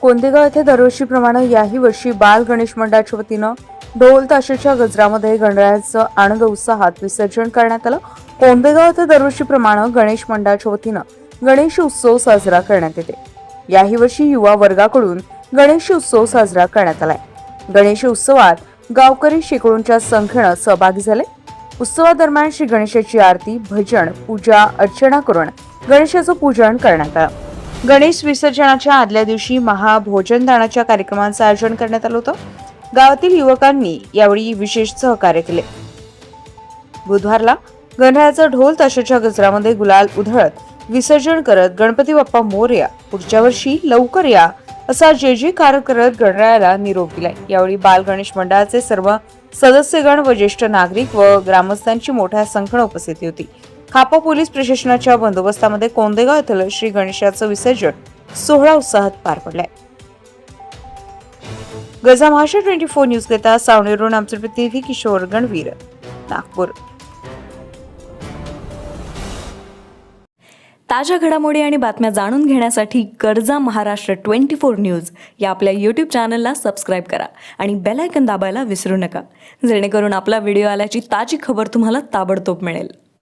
कोंदेगाव येथे दरवर्षीप्रमाणे याही वर्षी बाल गणेश मंडळाच्या वतीनं ढोल ताशाच्या गजरामध्ये गणरायाचं आनंद उत्साहात विसर्जन करण्यात आलं. कोंदेगाव येथे दरवर्षीप्रमाणे गणेश मंडळाच्या वतीनं गणेश उत्सव साजरा करण्यात येते. याही वर्षी युवा वर्गाकडून गणेश उत्सव साजरा करण्यात आलाय. गणेश उत्सवात गावकरी शेकडोंच्या संख्येनं सहभागी झाले. उत्सवादरम्यान श्री गणेशाची आरती भजन पूजा अर्चना करून गणेशाचं पूजन करण्यात आलं. गणेश विसर्जनाच्या आदल्या दिवशी महाभोजनदानाच्या कार्यक्रमांचं आयोजन करण्यात आलं होतं. गावातील युवकांनी यावेळी विशेष सहकार्य केले. बुधवारला गणरायाचं ढोल ताशाच्या गजरामध्ये गुलाल उधळत विसर्जन करत गणपती बाप्पा मोर्या पुढच्या वर्षी लवकर या असा जे जे कार करत गणरायाला निरोप दिलाय. यावेळी बाल गणेश मंडळाचे सर्व सदस्यगण व ज्येष्ठ नागरिक व ग्रामस्थांची मोठ्या संख्येनं उपस्थिती होती. खापा पोलीस प्रशासनाच्या बंदोबस्तामध्ये कोंदेगाव येथील श्री गणेशाचं विसर्जन सोहळा उत्साहात पार पडलाय. गजा महाराष्ट्र ट्वेंटी फोर न्यूज घेता सावणेरून आमचे प्रतिनिधी किशोर गणवीर नागपूर. ताज्या घडामोडी आणि बातम्या जाणून घेण्यासाठी गरजा महाराष्ट्र ट्वेंटी फोर न्यूज या आपल्या यूट्यूब चॅनलला सबस्क्राईब करा आणि बेलायकन दाबायला विसरू नका. जेणेकरून आपला व्हिडिओ आल्याची ताजी खबर तुम्हाला ताबडतोब मिळेल.